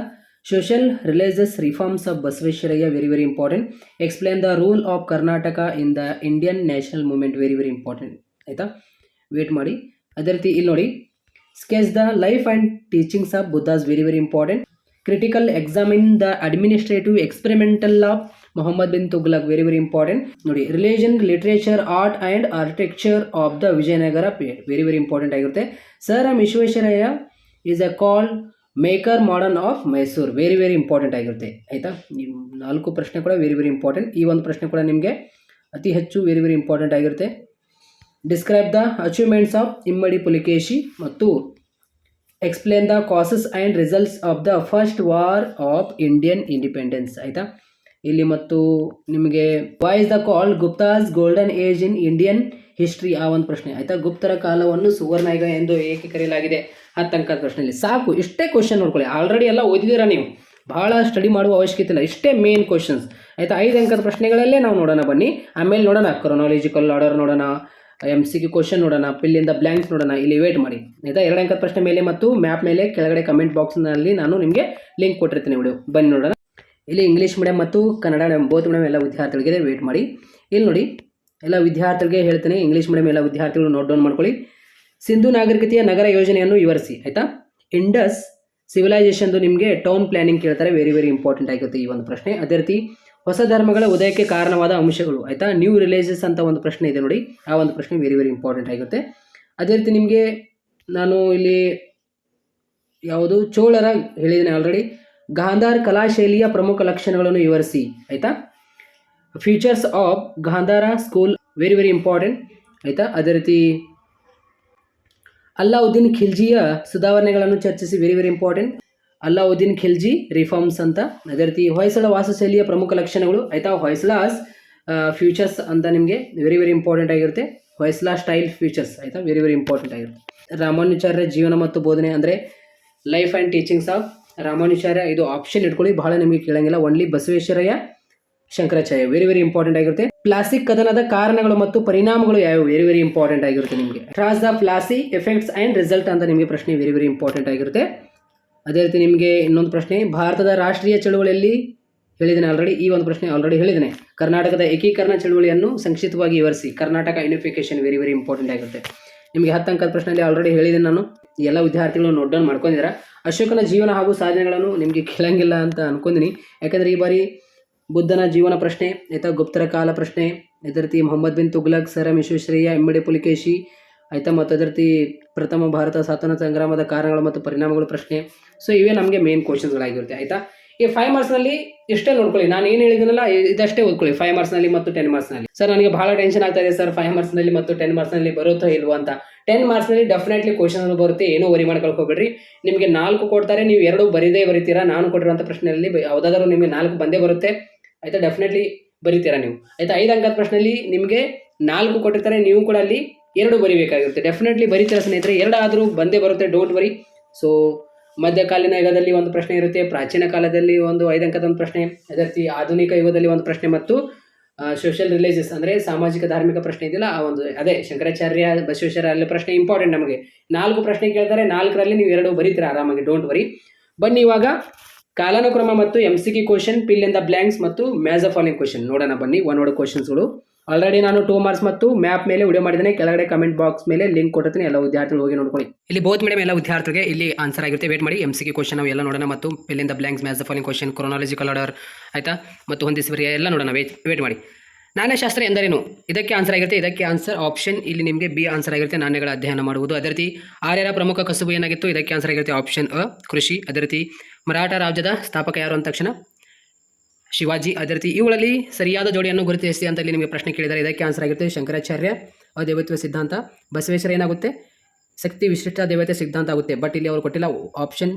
social religious reforms of Basaveshwara very very important explain the rule of Karnataka in the Indian national movement very very important ಆಯಿತಾ? Wait ಮಾಡಿ. ಅದೇ ರೀತಿ ಇಲ್ಲಿ ನೋಡಿ. Sketch the life and teachings of Buddha's very very important critical examine the administrative experimental of Mohammad bin Tughlaq very very important ನೋಡಿ relation literature art and architecture of the Vijayanagara period very very important ಆಗಿರುತ್ತೆ. Sir M Visvesvaraya is a call maker modern of Mysuru very very important ಆಗಿರುತ್ತೆ. ಆಯಿತಾ? ನಿಮ್ಮ ನಾಲ್ಕು ಪ್ರಶ್ನೆ ಕೂಡ very very important ಈ ಒಂದು ಪ್ರಶ್ನೆ ಕೂಡ ನಿಮಗೆ ಅತಿ ಹೆಚ್ಚು ವೆರಿ ವೆರಿ ಇಂಪಾರ್ಟೆಂಟ್ ಆಗಿರುತ್ತೆ. Describe the achievements of Immadi Pulakeshi ಮತ್ತು explain the causes and results of the first war of Indian independence ಆಯಿತಾ? ಇಲ್ಲಿ ಮತ್ತು ನಿಮಗೆ why's the call Guptas golden age in Indian history ಆ ಒಂದು ಪ್ರಶ್ನೆ. ಆಯಿತಾ? ಗುಪ್ತರ ಕಾಲವನ್ನು ಸುವರ್ಣಯುಗ ಎಂದು ಏಕೆ ಕರೆಯಲಾಗಿದೆ? ಹತ್ತು ಅಂಕದ ಪ್ರಶ್ನೆಯಲ್ಲಿ ಸಾಕು. ಇಷ್ಟೇ ಕ್ವಶನ್ ನೋಡ್ಕೊಳ್ಳಿ. ಆಲ್ರೆಡಿ ಎಲ್ಲ ಓದಿದ್ದೀರಾ ನೀವು? ಭಾಳ ಸ್ಟಡಿ ಮಾಡುವ ಅವಶ್ಯಕತೆ ಇಲ್ಲ. ಇಷ್ಟೇ ಮೇನ್ ಕ್ವಶನ್ಸ್ ಆಯಿತಾ? ಐದು ಅಂಕದ ಪ್ರಶ್ನೆಗಳಲ್ಲೇ ನಾವು ನೋಡೋಣ ಬನ್ನಿ. ಆಮೇಲೆ ನೋಡೋಣ. ಕ್ರೊನಾಲಜಿಕಲ್ ಆರ್ಡರ್ ನೋಡೋಣ. ಎಂ ಸಿ ಕ್ಯೂ ಕ್ವಶನ್ ನೋಡೋಣ ಪಿಲ್ಲಿಂದ ಬ್ಲ್ಯಾಂಕ್ಸ್ ನೋಡೋಣ, ಇಲ್ಲಿ ವೇಟ್ ಮಾಡಿ. ಆಯಿತಾ? ಎರಡು ಅಂಕದ ಪ್ರಶ್ನೆ ಮೇಲೆ ಮತ್ತು ಮ್ಯಾಪ್ ಮೇಲೆ ಕೆಳಗಡೆ ಕಮೆಂಟ್ ಬಾಕ್ಸ್ನಲ್ಲಿ ನಾನು ನಿಮಗೆ ಲಿಂಕ್ ಕೊಟ್ಟಿರ್ತೀನಿ ವಿಡಿಯೋ ಬನ್ನಿ ನೋಡೋಣ. ಇಲ್ಲಿ ಇಂಗ್ಲೀಷ್ ಮೀಡಿಯಂ ಮತ್ತು ಕನ್ನಡ ಬೋತ್ ಮೀಡಿಯಂ ಎಲ್ಲ ವಿದ್ಯಾರ್ಥಿಗಳಿಗೆ ವೇಟ್ ಮಾಡಿ. ಇಲ್ಲಿ ನೋಡಿ, ಎಲ್ಲ ವಿದ್ಯಾರ್ಥಿಗಳಿಗೆ ಹೇಳ್ತೀನಿ ಇಂಗ್ಲೀಷ್ ಮೀಡಿಯಂ ಎಲ್ಲ ವಿದ್ಯಾರ್ಥಿಗಳು ನೋಟ್ ಡೌನ್ ಮಾಡ್ಕೊಳ್ಳಿ. ಸಿಂಧು ನಾಗರಿಕತೆಯ ನಗರ ಯೋಜನೆಯನ್ನು ವಿವರಿಸಿ, ಆಯಿತಾ? ಇಂಡಸ್ ಸಿವಿಲೈಸೇಷನ್ದು ನಿಮಗೆ ಟೌನ್ ಪ್ಲಾನಿಂಗ್ ಕೇಳ್ತಾರೆ ವೆರಿ ವೆರಿ ಇಂಪಾರ್ಟೆಂಟ್ ಆಗಿರುತ್ತೆ ಈ ಒಂದು ಪ್ರಶ್ನೆ. ಅದೇ ರೀತಿ ಹೊಸ ಧರ್ಮಗಳ ಉದಯಕ್ಕೆ ಕಾರಣವಾದ ಅಂಶಗಳು, ಆಯಿತಾ? ನ್ಯೂ ರಿಲೇಜಸ್ ಅಂತ ಒಂದು ಪ್ರಶ್ನೆ ಇದೆ ನೋಡಿ. ಆ ಒಂದು ಪ್ರಶ್ನೆ ವೆರಿ ವೆರಿ ಇಂಪಾರ್ಟೆಂಟ್ ಆಗಿರುತ್ತೆ. ಅದೇ ರೀತಿ ನಿಮಗೆ ನಾನು ಇಲ್ಲಿ ಯಾವುದು? ಚೋಳರ ಹೇಳಿದ್ದೀನಿ ಆಲ್ರೆಡಿ ಗಾಂಧಾರ್ ಕಲಾಶೈಲಿಯ ಪ್ರಮುಖ ಲಕ್ಷಣಗಳನ್ನು ವಿವರಿಸಿ, ಆಯಿತಾ? Features of Gandhara school very very important ಆಯಿತಾ? ಅದೇ ರೀತಿ ಅಲ್ಲಾವುದ್ದೀನ್ ಖಿಲ್ಜಿಯ ಸುಧಾರಣೆಗಳನ್ನು ಚರ್ಚಿಸಿ very very important Alauddin Khilji reforms ಅಂತ ಅದೇ ಹೊಯ್ಸಳ ವಾಸಶೈಲಿಯ ಪ್ರಮುಖ ಲಕ್ಷಣಗಳು ಆಯಿತಾ, ಹೊಯ್ಸಳಾಸ್ ಫ್ಯೂಚರ್ಸ್ ಅಂತ ನಿಮಗೆ ವೆರಿ ವೆರಿ ಇಂಪಾರ್ಟೆಂಟ್ ಆಗಿರುತ್ತೆ. ಹೊಯ್ಸಳ ಸ್ಟೈಲ್ ಫ್ಯೂಚರ್ಸ್ ಆಯ್ತಾ ವೆರಿ ವೆರಿ ಇಂಪಾರ್ಟೆಂಟ್ ಆಗಿರುತ್ತೆ. ರಾಮಾನುಚಾರ್ಯ ಜೀವನ ಮತ್ತು ಬೋಧನೆ ಅಂದರೆ life and teachings of Ramanujacharya ಇದು ಆಪ್ಷನ್ ಇಟ್ಕೊಳ್ಳಿ, ಬಹಳ ನಿಮಗೆ ಕೇಳಂಗಿಲ್ಲ. Only Basaveshwarayya, Shankaracharya. Very very important ಆಗಿರುತ್ತೆ. ಪ್ಲಾಸ್ಟಿಕ್ ಕದನದ ಕಾರಣಗಳು ಮತ್ತು ಪರಿಣಾಮಗಳು ಯಾವ್ಯಾವು? ವೆರಿ ವೆರಿ ಇಂಪಾರ್ಟೆಂಟ್ ಆಗಿರುತ್ತೆ ನಿಮಗೆ. Trace the Plassey effects and result ಅಂತ ನಿಮಗೆ ಪ್ರಶ್ನೆ ವೆರಿ ವೆರಿ ಇಂಪಾರ್ಟೆಂಟ್ ಆಗಿರುತ್ತೆ. ಅದೇ ರೀತಿ ನಿಮಗೆ ಇನ್ನೊಂದು ಪ್ರಶ್ನೆ, ಭಾರತದ ರಾಷ್ಟ್ರೀಯ ಚಳುವಳಿಯಲ್ಲಿ ಹೇಳಿದ್ದೇನೆ ಆಲ್ರೆಡಿ ಈ ಒಂದು ಪ್ರಶ್ನೆ ಆಲ್ರೆಡಿ ಹೇಳಿದ್ದೇನೆ. ಕರ್ನಾಟಕದ ಏಕೀಕರಣ ಚಳುವಳಿಯನ್ನು ಸಂಕ್ಷಿಪ್ತವಾಗಿ ವಿವರಿಸಿ. Karnataka unification very very important ಆಗಿರುತ್ತೆ. ನಿಮಗೆ ಹತ್ತು ಅಂಕದ ಪ್ರಶ್ನೆಯಲ್ಲಿ ಆಲ್ರೆಡಿ ಹೇಳಿದ್ದೇನೆ ನಾನು. ಎಲ್ಲ ವಿದ್ಯಾರ್ಥಿಗಳು ನೋಟ್ ಡೌನ್ ಮಾಡ್ಕೊಂಡಿದ್ದೀರ? ಅಶೋಕನ ಜೀವನ ಹಾಗೂ ಸಾಧನೆಗಳನ್ನು ನಿಮಗೆ ಕೇಳಂಗಿಲ್ಲ ಅಂತ ಅನ್ಕೊಂಡಿನಿ. ಯಾಕಂದರೆ ಈ ಬಾರಿ ಬುದ್ಧನ ಜೀವನ ಪ್ರಶ್ನೆ ಅಥವಾ ಗುಪ್ತರ ಕಾಲ ಪ್ರಶ್ನೆ ಅದೇ ರೀತಿ ಮೊಹಮ್ಮದ್ ಬಿನ್ ತುಗ್ಲಕ್, ಸರ್ ವಿಶ್ವೇಶ್ವರಯ್ಯ ಎಮ್ಮಡಿ ಪುಲಿಕೇಶಿ ಆಯಿತಾ? ಮತ್ತು ಅದೇ ರೀತಿ ಪ್ರಥಮ ಭಾರತ ಸ್ವಾತಂತ್ರ್ಯ ಸಂಗ್ರಾಮದ ಕಾರಣಗಳು ಮತ್ತು ಪರಿಣಾಮಗಳು ಪ್ರಶ್ನೆ. ಸೊ ಇವೇ ನಮಗೆ ಮೇನ್ ಕ್ವಶನ್ಸ್ಗಳಾಗಿರುತ್ತೆ ಆಯಿತಾ? ಈ ಫೈವ್ ಮಾರ್ಕ್ಸ್ನಲ್ಲಿ ಇಷ್ಟೇ ನೋಡ್ಕೊಳ್ಳಿ. ನಾನು ಏನು ಹೇಳಿದ್ದೀನಲ್ಲ ಇದಷ್ಟೇ ಓದ್ಕೊಳ್ಳಿ. ಫೈವ್ ಮಾರ್ಕ್ಸ್ನಲ್ಲಿ ಮತ್ತು ಟೆನ್ ಮಾರ್ಕ್ಸ್ನಲ್ಲಿ ಸರ್ ನನಗೆ ಭಾಳ ಟೆನ್ಷನ್ ಆಗ್ತಾ ಇದೆ ಸರ್ ಫೈವ್ ಮಾರ್ಕ್ಸ್ನಲ್ಲಿ ಮತ್ತು ಟೆನ್ ಮಾರ್ಕ್ಸ್ನಲ್ಲಿ ಬರುತ್ತೋ ಇಲ್ವೋ ಅಂತ. ಟೆನ್ ಮಾರ್ಕ್ಸ್ನಲ್ಲಿ ಡೆಫಿನೆಟ್ಲಿ ಕ್ವಶನ್ ಬರುತ್ತೆ. ಏನೋ ವರಿ ಮಾಡ್ಕೊಳಕ್ ಹೋಗ್ಬೇಡ್ರಿ. ನಿಮಗೆ ನಾಲ್ಕು ಕೊಡ್ತಾರೆ. ನೀವು ಎರಡು ಬರೀದೇ ಬರೀತೀರಾ? ನಾನು ಕೊಟ್ಟಿರುವಂಥ ಪ್ರಶ್ನೆಯಲ್ಲಿ ಯಾವುದಾದ್ರೂ ನಿಮಗೆ ನಾಲ್ಕು ಬಂದೇ ಬರುತ್ತೆ. ಆಯಿತಾ? ಡೆಫಿನೆಟ್ಲಿ ಬರೀತೀರಾ ನೀವು. ಆಯಿತಾ? ಐದು ಅಂಕದ ಪ್ರಶ್ನೆಯಲ್ಲಿ ನಿಮಗೆ ನಾಲ್ಕು ಕೊಟ್ಟಿರ್ತಾರೆ. ನೀವು ಕೂಡ ಅಲ್ಲಿ ಎರಡು ಬರಿಬೇಕಾಗಿರುತ್ತೆ. ಡೆಫಿನೆಟ್ಲಿ ಬರೀತಾರೆ ಸ್ನೇಹಿತರೆ, ಎರಡಾದರೂ ಬಂದೇ ಬರುತ್ತೆ ಡೋಂಟ್ ವರಿ ಸೊ ಮಧ್ಯಕಾಲೀನ ಯುಗದಲ್ಲಿ ಒಂದು ಪ್ರಶ್ನೆ ಇರುತ್ತೆ, ಪ್ರಾಚೀನ ಕಾಲದಲ್ಲಿ ಒಂದು ಐದಂಕದ ಒಂದು ಪ್ರಶ್ನೆ ಅದೇ ರೀತಿ ಆಧುನಿಕ ಯುಗದಲ್ಲಿ ಒಂದು ಪ್ರಶ್ನೆ ಮತ್ತು ಸೋಷಿಯಲ್ ರಿಲೀಜಿಯಸ್ ಅಂದರೆ ಸಾಮಾಜಿಕ ಧಾರ್ಮಿಕ ಪ್ರಶ್ನೆ ಇದೆಯಲ್ಲ, ಆ ಒಂದು, ಅದೇ ಶಂಕರಾಚಾರ್ಯ ಬಸವೇಶ್ವರ ಅಲ್ಲಿ ಪ್ರಶ್ನೆ ಇಂಪಾರ್ಟೆಂಟ್ ನಮಗೆ. ನಾಲ್ಕು ಪ್ರಶ್ನೆ ಕೇಳ್ತಾರೆ, ನಾಲ್ಕರಲ್ಲಿ ನೀವು ಎರಡು ಬರೀತೀರ ಆರಾಮಾಗಿ ಡೋಂಟ್ ವರಿ ಬನ್ನಿ ಇವಾಗ, ಕಾಲಾನುಕ್ರಮ ಮತ್ತು M C question fill in blanks ಮತ್ತು ಮ್ಯಾಸ್ ಫಾಲಿಂಗ್ ಕ್ವಶನ್ ನೋಡೋಣ ಬನ್ನಿ ಒನ್ ವರ್ಡ್ ಕ್ವಶನ್ಸ್ಗಳು ಆಲ್ರೆಡಿ ನಾನು ಟೂ ಮಾರ್ಕ್ಸ್ ಮತ್ತು ಮ್ಯಾಪ್ ಮೇಲೆ ವಿಡಿಯೋ ಮಾಡಿದ್ದೇನೆ. ಕೆಳಗಡೆ ಕಮೆಂಟ್ ಬಾಕ್ಸ್ ಮೇಲೆ ಲಿಂಕ್ ಕೊಟ್ಟಿರ್ತೀನಿ. ಎಲ್ಲ ವಿದ್ಯಾರ್ಥಿಗಳು ಹೋಗಿ ನೋಡ್ಕೊಳ್ಳಿ. ಇಲ್ಲಿ ಬೋತ್ ಮೇಡಮ್ ಎಲ್ಲ ವಿದ್ಯಾರ್ಥಿಗೆ ಇಲ್ಲಿ ಆನ್ಸರ್ ಆಗಿರುತ್ತೆ. ವೇಟ್ ಮಾಡಿ. ಎಂ ಸಿ ಕ್ವಶನ್ ನಾವು ಎಲ್ಲ ನೋಡೋಣ ಮತ್ತು ಇಲ್ಲಿಂದ blanks the match of following question chronological order ಆಯಿತಾ? ಮತ್ತು ಹೊಂದಿಸುವರಿ ಎಲ್ಲ ನೋಡೋಣ. ವೇಟ್ ವೇಟ್ ಮಾಡಿ. ನಾಣ್ಯಶಾಸ್ತ್ರ ಎಂದರೇನು? ಇದಕ್ಕೆ ಆನ್ಸರ್ ಆಗಿರುತ್ತೆ. ಇದಕ್ಕೆ ಆನ್ಸರ್ ಆಪ್ಷನ್ ಇಲ್ಲಿ ನಿಮಗೆ ಬಿ ಆನ್ಸರ್ ಆಗಿರುತ್ತೆ. ನಾಣ್ಯಗಳ ಅಧ್ಯಯನ ಮಾಡುವುದು. ಅದೇ ರೀತಿ ಆರ್ಯರ ಪ್ರಮುಖ ಕಸುಬು ಏನಾಗಿತ್ತು? ಇದಕ್ಕೆ ಆನ್ಸರ್ ಆಗಿರುತ್ತೆ ಆಪ್ಷನ್ ಅ ಕೃಷಿ. ಅದೇ ರೀತಿ ಮರಾಠ ರಾಜ್ಯದ ಸ್ಥಾಪಕ ಯಾರು ಅಂದ ತಕ್ಷಣ? ಶಿವಾಜಿ ಅದೇ ರೀತಿ ಇವುಗಳಲ್ಲಿ ಸರಿಯಾದ ಜೋಡಿಯನ್ನು ಗುರುತಿಸಿ ಅಂತ ಇಲ್ಲಿ ನಿಮಗೆ ಪ್ರಶ್ನೆ ಕೇಳಿದರೆ ಇದಕ್ಕೆ ಆನ್ಸರ್ ಆಗಿರುತ್ತೆ ಶಂಕರಾಚಾರ್ಯ ದೇವತ್ವ ಸಿದ್ಧಾಂತ. ಬಸವೇಶ್ವರ ಏನಾಗುತ್ತೆ? ಶಕ್ತಿ ವಿಶಿಷ್ಟ ದೇವತೆ ಸಿದ್ಧಾಂತ ಆಗುತ್ತೆ. ಬಟ್ ಇಲ್ಲಿ ಅವರು ಕೊಟ್ಟಿಲ್ಲ ಆಪ್ಷನ್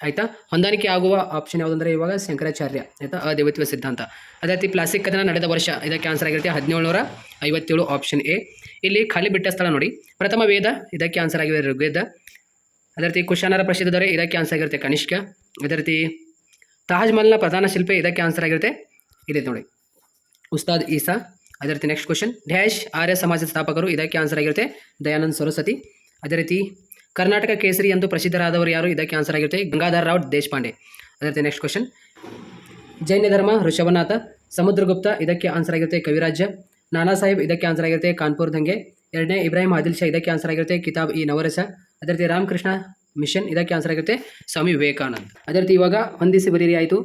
ಆಯಿತಾ? ಹೊಂದಾಣಿಕೆ ಆಗುವ ಆಪ್ಷನ್ ಯಾವುದಂದ್ರೆ ಇವಾಗ ಶಂಕರಾಚಾರ್ಯ, ಆಯಿತಾ? ಅದೇವತ್ವ ಸಿದ್ಧಾಂತ. ಅದೇ ರೀತಿ ಪ್ಲಾಸ್ಟಿಕ್ ಕದನ ನಡೆದ ವರ್ಷ, ಇದಕ್ಕೆ ಆನ್ಸರ್ ಆಗಿರುತ್ತೆ ಹದಿನೇಳುನೂರ ಐವತ್ತೇಳು ಆಪ್ಷನ್ ಎ ಇಲ್ಲಿ ಖಾಲಿ ಬಿಟ್ಟ ಸ್ಥಳ ನೋಡಿ. ಪ್ರಥಮ ವೇದ, ಇದಕ್ಕೆ ಆನ್ಸರ್ ಆಗಿದೆ ಋಗ್ವೇದ. ಅದೇ ರೀತಿ ಕುಶಾನರ ಪ್ರಸಿದ್ಧ ಇದಕ್ಕೆ ಆನ್ಸರ್ ಆಗಿರುತ್ತೆ ಕನಿಷ್ಕ. ಅದೇ ರೀತಿ ತಾಜ್ ಮಹಲ್ನ ಪ್ರಧಾನ ಶಿಲ್ಪಿ ಇದಕ್ಕೆ ಆನ್ಸರ್ ಆಗಿರುತ್ತೆ. ಇದೆ ನೋಡಿ. ಉಸ್ತಾದ್ ಈಸಾ, ಅದೇ ರೀತಿ ನೆಕ್ಸ್ಟ್ ಕ್ವಶನ್ ಡ್ಯಾಶ್ ಆರ್ಯ ಸಮಾಜದ ಸ್ಥಾಪಕರು ಇದಕ್ಕೆ ಆನ್ಸರ್ ಆಗಿರುತ್ತೆ. ದಯಾನಂದ್ ಸರಸ್ವತಿ. ಅದೇ ರೀತಿ ಕರ್ನಾಟಕ ಕೇಸರಿ ಎಂದು ಪ್ರಸಿದ್ಧರಾದವರು ಯಾರು? ಇದಕ್ಕೆ ಆನ್ಸರ್ ಆಗಿರುತ್ತೆ ಗಂಗಾಧರ್ ರಾವ್ ದೇಶಪಾಂಡೆ. ಅದೇ ರೀತಿ ನೆಕ್ಸ್ಟ್ ಕ್ವಶನ್ ಜೈನ ಧರ್ಮ ಋಷಭನಾಥ, ಸಮುದ್ರಗುಪ್ತ ಇದಕ್ಕೆ ಆನ್ಸರ್ ಆಗಿರುತ್ತೆ ಕವಿರಾಜ್ಯ. ನಾನಾ ಸಾಹೇಬ್ ಇದಕ್ಕೆ ಆನ್ಸರ್ ಆಗಿರುತ್ತೆ ಕಾನ್ಪುರ್ ದಂಗೆ. ಎರಡನೇ ಇಬ್ರಾಹಿಂ ಆದಿಲ್ ಶಾ ಇದಕ್ಕೆ ಆನ್ಸರ್ ಆಗಿರುತ್ತೆ ಕಿತಾಬ್ ಇ ನವರಸ. ಅದೇ ರೀತಿ ರಾಮಕೃಷ್ಣ ಮಿಷನ್ ಇದಕ್ಕೆ ಆನ್ಸರ್ ಆಗಿರುತ್ತೆ ಸ್ವಾಮಿ ವಿವೇಕಾನಂದ್. ಅದೇ ರೀತಿ ಇವಾಗ ಹೊಂದಿಸಿ ಬರೀರಿ, ಆಯಿತು.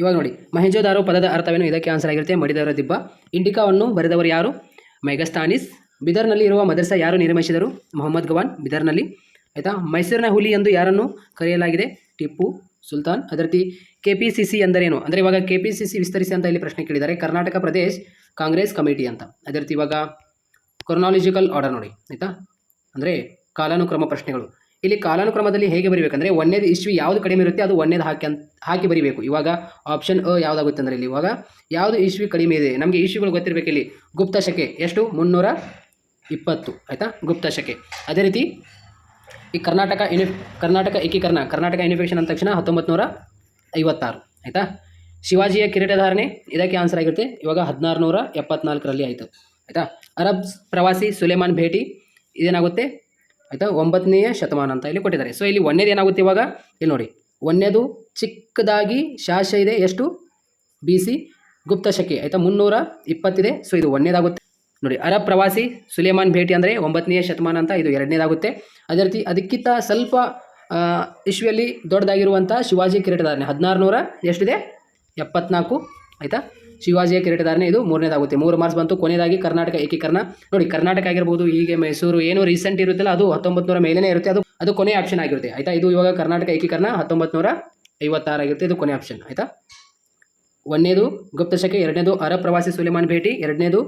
ಇವಾಗ ನೋಡಿ ಮಹೇಂಜೋದಾರೋ ಪದದ ಅರ್ಥವೇನು ಇದಕ್ಕೆ ಆನ್ಸರ್ ಆಗಿರುತ್ತೆ? ಮಡಿದವರ ದಿಬ್ಬ. ಇಂಡಿಕಾವನ್ನು ಬರೆದವರು ಯಾರು? ಮೆಗಸ್ತಾನಿಸ್. ಬಿದರ್ನಲ್ಲಿ ಇರುವ ಮದರ್ಸಾ ಯಾರು ನಿರ್ಮಿಸಿದರು? ಮೊಹಮ್ಮದ್ ಗವಾನ್, ಬಿದರ್ನಲ್ಲಿ. ಆಯಿತಾ? ಮೈಸೂರಿನ ಹುಲಿ ಎಂದು ಯಾರನ್ನು ಕರೆಯಲಾಗಿದೆ? ಟಿಪ್ಪು ಸುಲ್ತಾನ್. ಅದೇ ರೀತಿ ಕೆ ಪಿ ಸಿ ಸಿ ಅಂದರೇನು ಅಂದರೆ ಇವಾಗ ಕೆ ಪಿ ಸಿ ಸಿ ವಿಸ್ತರಿಸಿ ಅಂತ ಇಲ್ಲಿ ಪ್ರಶ್ನೆ ಕೇಳಿದ್ದಾರೆ. ಕರ್ನಾಟಕ ಪ್ರದೇಶ್ ಕಾಂಗ್ರೆಸ್ ಕಮಿಟಿ ಅಂತ. ಅದೇ ರೀತಿ ಇವಾಗ ಕ್ರೊನಾಲಜಿಕಲ್ ಆರ್ಡರ್ ನೋಡಿ, ಆಯಿತಾ? ಅಂದರೆ ಕಾಲಾನುಕ್ರಮ ಪ್ರಶ್ನೆಗಳು. ಇಲ್ಲಿ ಕಾಲಾನುಕ್ರಮದಲ್ಲಿ ಹೇಗೆ ಬರೀಬೇಕಂದ್ರೆ ಒಂದೇದು ಇಶ್ವಿ ಯಾವುದು ಕಡಿಮೆ ಇರುತ್ತೆ ಅದು ಒಂದೇದು ಹಾಕಿ ಅಂತ, ಹಾಕಿ ಬರೀಬೇಕು. ಇವಾಗ ಆಪ್ಷನ್ ಅ ಯಾವುದಾಗುತ್ತೆ ಅಂದರೆ ಇಲ್ಲಿ ಇವಾಗ ಯಾವುದು ಇಶ್ವಿ ಕಡಿಮೆ ಇದೆ? ನಮಗೆ ಇಶ್ವಿಗಳು ಗೊತ್ತಿರಬೇಕು ಇಲ್ಲಿ. ಗುಪ್ತ ಶಕೆ ಎಷ್ಟು? ಮುನ್ನೂರ ಇಪ್ಪತ್ತು. ಆಯಿತಾ? ಗುಪ್ತ ಶಕೆ. ಅದೇ ರೀತಿ ಈ ಕರ್ನಾಟಕ ಯುನಿ, ಕರ್ನಾಟಕ ಏಕೀಕರಣ, ಕರ್ನಾಟಕ ಯೂನಿಫಿಕೇಷನ್ ಅಂದ ತಕ್ಷಣ ಹತ್ತೊಂಬತ್ತು ನೂರ ಐವತ್ತಾರು. ಆಯಿತಾ? ಶಿವಾಜಿಯ ಕಿರೀಟಧಾರಣೆ ಇದಕ್ಕೆ ಆನ್ಸರ್ ಆಗಿರುತ್ತೆ. ಇವಾಗ ಹದಿನಾರು ನೂರ ಎಪ್ಪತ್ನಾಲ್ಕರಲ್ಲಿ ಆಯಿತು. ಆಯಿತಾ? ಅರಬ್ ಪ್ರವಾಸಿ ಸುಲೇಮಾನ್ ಭೇಟಿ ಇದೇನಾಗುತ್ತೆ? ಆಯಿತಾ? ಒಂಬತ್ತನೆಯ ಶತಮಾನ ಅಂತ ಇಲ್ಲಿ ಕೊಟ್ಟಿದ್ದಾರೆ. ಸೊ ಇಲ್ಲಿ ಒಂದೇದು ಏನಾಗುತ್ತೆ ಇವಾಗ? ಇಲ್ಲಿ ನೋಡಿ. ಒಂದೇದು ಚಿಕ್ಕದಾಗಿ ಶಾಸ ಇದೆ ಎಷ್ಟು? ಬಿ ಸಿ ಗುಪ್ತ ಶಕೆ. ಆಯಿತಾ? ಮುನ್ನೂರ ಇಪ್ಪತ್ತಿದೆ. ಸೊ ಇದು ಒಂದೇದಾಗುತ್ತೆ ನೋಡಿ, ಅರಬ್ ಪ್ರವಾಸಿ ಸುಲೇಮಾನ್ ಭೇಟಿ ಅಂದರೆ ಒಂಬತ್ತನೆಯ ಶತಮಾನ ಅಂತ ಇದು ಎರಡನೇದಾಗುತ್ತೆ. ಅದೇ ರೀತಿ ಅದಕ್ಕಿಂತ ಸ್ವಲ್ಪ ಇಶ್ವಿಯಲ್ಲಿ ದೊಡ್ಡದಾಗಿರುವಂಥ ಶಿವಾಜಿ ಕಿರೀಟಧಾರಣೆ ಹದಿನಾರು ನೂರ ಎಷ್ಟಿದೆ? ಎಪ್ಪತ್ನಾಲ್ಕು. ಆಯಿತಾ? ಶಿವಾಜಿಯ ಕಿರೀಟಧಾರಣೆ ಇದು ಮೂರನೇದಾಗುತ್ತೆ. ಮೂರು ಮಾರ್ಕ್ಸ್ ಬಂತು, ಕೊನೆಯದಾಗಿ ಕರ್ನಾಟಕ ಏಕೀಕರಣ. ನೋಡಿ, ಕರ್ನಾಟಕ ಆಗಿರ್ಬೋದು, ಹೀಗೆ ಮೈಸೂರು, ಏನು ರೀಸೆಂಟ್ ಇರುತ್ತಲ್ಲ, ಅದು ಹತ್ತೊಂಬತ್ತು ನೂರ ಮೇಲೇ ಇರುತ್ತೆ. ಅದು ಅದು ಕೊನೆ ಆಪ್ಷನ್ ಆಗಿರುತ್ತೆ. ಆಯಿತಾ? ಇದು ಇವಾಗ ಕರ್ನಾಟಕ ಏಕೀಕರಣ ಹತ್ತೊಂಬತ್ತು ನೂರ ಐವತ್ತಾರಾಗಿರುತ್ತೆ ಇದು ಕೊನೆ ಆಪ್ಷನ್ ಆಯಿತಾ? ಒಂದನೇದು ಗುಪ್ತಶಕೆ, ಎರಡನೇದು ಅರಬ್ ಪ್ರವಾಸಿ ಸುಲೇಮಾನ್ ಭೇಟಿ, ಎರಡನೇದು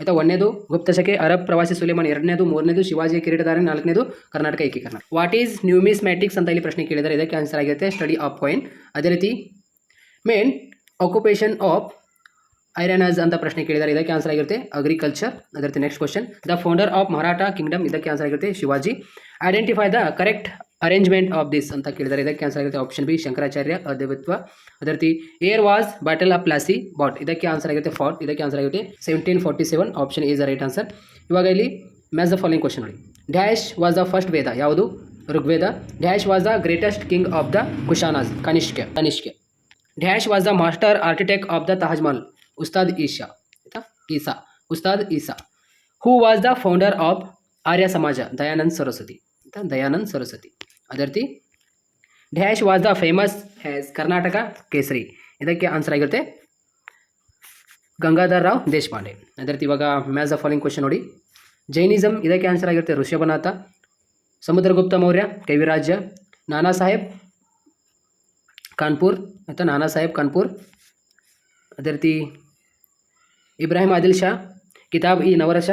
ಆಯಿತಾ? ಒಂದನೇದು ಗುಪ್ತಶಕೆ, ಅರಬ್ ಪ್ರವಾಸಿ ಸುಲೇಮಾನ್, ಎರಡನೇದು, ಮೂರನೇದು ಶಿವಾಜಿ ಕಿರೀಟಧಾರಣೆ, ನಾಲ್ಕನೇದು ಕರ್ನಾಟಕ ಏಕೀಕರಣ. ವಾಟ್ ಈಸ್ ನ್ಯೂಮಿಸ್ಮ್ಯಾಟಿಕ್ಸ್ ಅಂತ ಇಲ್ಲಿ ಪ್ರಶ್ನೆ ಕೇಳಿದರೆ ಇದಕ್ಕೆ ಆನ್ಸರ್ ಆಗಿರುತ್ತೆ. ಸ್ಟಡಿ ಆಫ್ ಪಾಯಿಂಟ್ ಅದೇ ರೀತಿ ಮೇನ್ ಆಕ್ಯುಪೇಷನ್ ಆಫ್ ಐರನರ್ಸ್ ಅಂತ ಪ್ರಶ್ನೆ ಕೇಳಿದ್ದಾರೆ. ಇದಕ್ಕೆ ಆನ್ಸರ್ ಆಗಿರುತ್ತೆ ಅಗ್ರಿಕಲ್ಚರ್ ಅದೇ ರೀತಿ next question the founder of Maratha kingdom ಇದಕ್ಕೆ ಆನ್ಸರ್ ಆಗಿರುತ್ತೆ Shivaji. Identify the correct arrangement of this ಅಂತ ಕೇಳಿದ್ದಾರೆ. ಇದಕ್ಕೆ ಆನ್ಸರ್ ಆಗಿರುತ್ತೆ ಆಪ್ಷನ್ ಬಿ ಶಂಕರಾಚಾರ್ಯ ಅದ್ವೈತ್ವ ಅದೇ year was battle of Plassey but ಇದಕ್ಕೆ ಆನ್ಸರ್ ಆಗಿರುತ್ತೆ ಫಾಟ್ ಇದಕ್ಕೆ ಆನ್ಸರ್ ಆಗಿರುತ್ತೆ seventeen forty seven option is the right answer ಇವಾಗ ಇಲ್ಲಿ ಮ್ಯಾಸ್ ದ ಫಾಲೋಯಿಂಗ್ ಕ್ವಶನ್ ನೋಡಿ. Dash was the first Veda ಯಾವುದು? Rigveda. Dash was the greatest king of the Kushanas Kanishka. Kanishka. Dash was the master architect of the Taj Mahal Ustad Isa, ಆಯ್ತಾ? Isa, Ustad Isa. Who was the founder of Arya Samaj Dayanand Saraswati. ಆಯ್ತಾ? ದಯಾನಂದ್ ಸರಸ್ವತಿ. ಅದೇ ರೀತಿ dash was the famous as Karnataka Kesari ಇದಕ್ಕೆ answer ಆಗಿರುತ್ತೆ ಗಂಗಾಧರ್ ರಾವ್ ದೇಶಪಾಂಡೆ. ಅದೇ ರೀತಿ ಇವಾಗ match the following question ನೋಡಿ. ಜೈನಿಸಮ್ ಇದಕ್ಕೆ ಆನ್ಸರ್ ಆಗಿರುತ್ತೆ ಋಷಭನಾಥ, ಸಮುದ್ರಗುಪ್ತ ಮೌರ್ಯ, ಕವಿರಾಜ್ಯ, ನಾನಾ ಸಾಹೇಬ್, ಕಾನ್ಪುರ್, ಆಯಿತಾ? ನಾನಾ ಸಾಹೇಬ್, ಕಾನ್ಪುರ್. ಅದೇ ರೀತಿ Ibrahim Adil Shah, Kitab E Navarasa,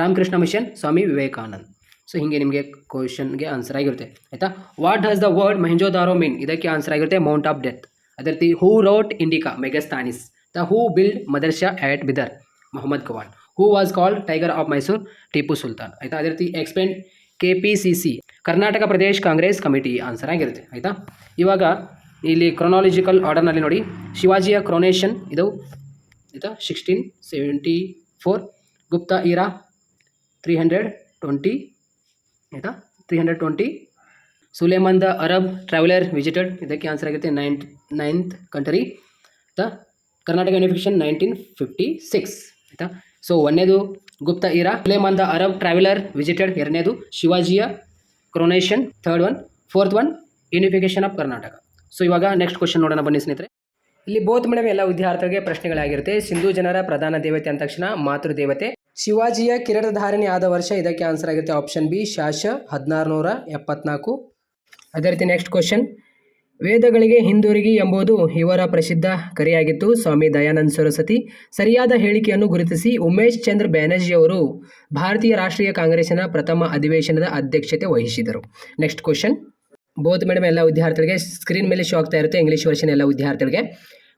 Ramakrishna mission, Swami Vivekanand. So ಹೀಗೆ ನಿಮಗೆ ಕ್ವಶನ್ಗೆ ಆನ್ಸರ್ ಆಗಿರುತ್ತೆ. ಆಯಿತಾ? What does the word Mohenjodaro mean ಇದಕ್ಕೆ ಆನ್ಸರ್ ಆಗಿರುತ್ತೆ ಮೌಂಟ್ ಆಫ್ ಡೆತ್ ಅದೇ ರೀತಿ who wrote Indica Megasthenes the who build Madrasa at Bidar Mohammad Gawan who was called tiger of Mysore Tipu Sultan ಆಯಿತಾ? ಅದೇ ರೀತಿ expand K P C C Karnataka Pradesh Congress Committee answer ಆಗಿರುತ್ತೆ. ಆಯಿತಾ? ಇವಾಗ, ಇಲ್ಲಿ chronological ಆರ್ಡರ್ನಲ್ಲಿ ನೋಡಿ. ಶಿವಾಜಿಯ ಕ್ರೊನೇಷನ್ ಇದು ಆಯಿತಾ? Sixteen seventy four Gupta, era three hundred twenty ಆಯಿತಾ? Three hundred twenty Suleman the Arab traveller visited ಇದಕ್ಕೆ ಆನ್ಸರ್ ಆಗುತ್ತೆ ನೈನ್ ನೈನ್ತ್ ಕಂಟ್ರಿ ಆಯಿತಾ? Karnataka unification nineteen fifty six ಆಯಿತಾ? ಸೊ ಒಂದನೇದು Gupta, era. Suleman the Arab traveller visited ಎರಡನೇದು ಶಿವಾಜಿಯ coronation third one fourth one unification of Karnataka. So ಇವಾಗ next question ನೋಡೋಣ ಬನ್ನಿ ಸ್ನೇಹಿತರೆ. ಇಲ್ಲಿ ಬೋತ್ ಮೇಡಮ್ ಎಲ್ಲ ವಿದ್ಯಾರ್ಥಿಗಳಿಗೆ ಪ್ರಶ್ನೆಗಳಾಗಿರುತ್ತೆ. ಸಿಂಧು ಜನರ ಪ್ರಧಾನ ದೇವತೆ ಅಂದ ತಕ್ಷಣ ಮಾತೃ ದೇವತೆ ಶಿವಾಜಿಯ ಕಿರೀಟಧಾರಣೆ ಆದ ವರ್ಷ ಇದಕ್ಕೆ ಆನ್ಸರ್ ಆಗುತ್ತೆ ಆಪ್ಷನ್ ಬಿ ಶಾಶ ಹದಿನಾರು ನೂರ ಎಪ್ಪತ್ನಾಲ್ಕು. ಅದೇ ರೀತಿ ನೆಕ್ಸ್ಟ್ ಕ್ವಶನ್ ವೇದಗಳಿಗೆ ಹಿಂದಿರುಗಿ ಎಂಬುದು ಇವರ ಪ್ರಸಿದ್ಧ ಕರೆಯಾಗಿತ್ತು ಸ್ವಾಮಿ ದಯಾನಂದ ಸರಸ್ವತಿ. ಸರಿಯಾದ ಹೇಳಿಕೆಯನ್ನು ಗುರುತಿಸಿ ಉಮೇಶ್ ಚಂದ್ರ ಬ್ಯಾನರ್ಜಿಯವರು ಭಾರತೀಯ ರಾಷ್ಟ್ರೀಯ ಕಾಂಗ್ರೆಸ್ನ ಪ್ರಥಮ ಅಧಿವೇಶನದ ಅಧ್ಯಕ್ಷತೆ ವಹಿಸಿದರು. ನೆಕ್ಸ್ಟ್ ಕ್ವಶನ್ ಬೋತ್ ಮೇಡಮ್ ಎಲ್ಲ ವಿದ್ಯಾರ್ಥಿಗಳಿಗೆ ಸ್ಕ್ರೀನ್ ಮೇಲೆ ಶೋ ಆಗ್ತಾ ಇರುತ್ತೆ ಇಂಗ್ಲೀಷ್ ವರ್ಷನ್ ಎಲ್ಲ ವಿದ್ಯಾರ್ಥಿಗಳಿಗೆ.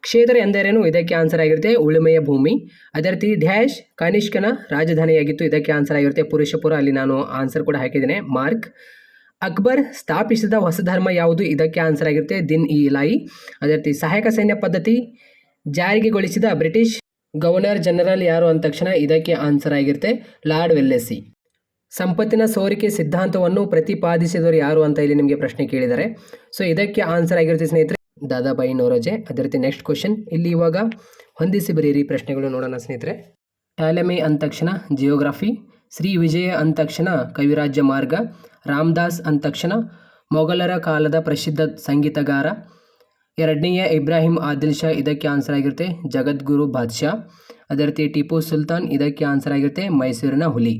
ಕ್ಷೇತ್ರ ಎಂದರೇನು? ಇದಕ್ಕೆ ಆನ್ಸರ್ ಆಗಿರುತ್ತೆ ಉಳುಮೆಯ ಭೂಮಿ. ಅದೇ ರೀತಿ ಡ್ಯಾಶ್ ಕನಿಷ್ಕನ ರಾಜಧಾನಿಯಾಗಿತ್ತು. ಇದಕ್ಕೆ ಆನ್ಸರ್ ಆಗಿರುತ್ತೆ ಪುರುಷಪುರ. ಅಲ್ಲಿ ನಾನು ಆನ್ಸರ್ ಕೂಡ ಹಾಕಿದ್ದೇನೆ. ಮಾರ್ಕ್ ಅಕ್ಬರ್ ಸ್ಥಾಪಿಸಿದ ಹೊಸ ಧರ್ಮ ಯಾವುದು? ಇದಕ್ಕೆ ಆನ್ಸರ್ ಆಗಿರುತ್ತೆ ದಿನ್ ಇ ಇಲಾಯಿ ಅದೇ ರೀತಿ ಸಹಾಯಕ ಸೈನ್ಯ ಪದ್ಧತಿ ಜಾರಿಗೆಗೊಳಿಸಿದ ಬ್ರಿಟಿಷ್ ಗವರ್ನರ್ ಜನರಲ್ ಯಾರು ಅಂದ ತಕ್ಷಣ ಇದಕ್ಕೆ ಆನ್ಸರ್ ಆಗಿರುತ್ತೆ ಲಾರ್ಡ್ ವೆಲ್ಲೆಸಿ ಸಂಪತ್ತಿನ ಸೋರಿಕೆ ಸಿದ್ಧಾಂತವನ್ನು ಪ್ರತಿಪಾದಿಸಿದವರು ಯಾರು ಅಂತ ಇಲ್ಲಿ ನಿಮಗೆ ಪ್ರಶ್ನೆ ಕೇಳಿದ್ದಾರೆ ಸೊ ಇದಕ್ಕೆ ಆನ್ಸರ್ ಆಗಿರುತ್ತೆ ಸ್ನೇಹಿತರೆ. ದಾದಾಬಾಯಿ ನವರೋಜೆ ಅದೇ ರೀತಿ ನೆಕ್ಸ್ಟ್ ಕ್ವಶನ್ ಇಲ್ಲಿ ಇವಾಗ ಹೊಂದಿಸಿ ಬರೀರಿ ಪ್ರಶ್ನೆಗಳು ನೋಡೋಣ ಸ್ನೇಹಿತರೆ. ಟಾಲೆಮಿ ಅಂತಕ್ಷಣ ಜಿಯೋಗ್ರಫಿ ಶ್ರೀ ವಿಜಯ ಅಂತಕ್ಷಣ ಕವಿರಾಜ್ಯ ಮಾರ್ಗ. ರಾಮದಾಸ್ ಅಂತಕ್ಷಣ ಮೊಘಲರ ಕಾಲದ ಪ್ರಸಿದ್ಧ ಸಂಗೀತಗಾರ. ಎರಡನೆಯ ಇಬ್ರಾಹಿಂ ಆದಿಲ್ ಶಾ ಇದಕ್ಕೆ ಆನ್ಸರ್ ಆಗಿರುತ್ತೆ ಜಗದ್ಗುರು ಬಾದ್ಶಾ. ಅದೇ ರೀತಿ ಟಿಪ್ಪು ಸುಲ್ತಾನ್ ಇದಕ್ಕೆ ಆನ್ಸರ್ ಆಗಿರುತ್ತೆ ಮೈಸೂರಿನ ಹುಲಿ.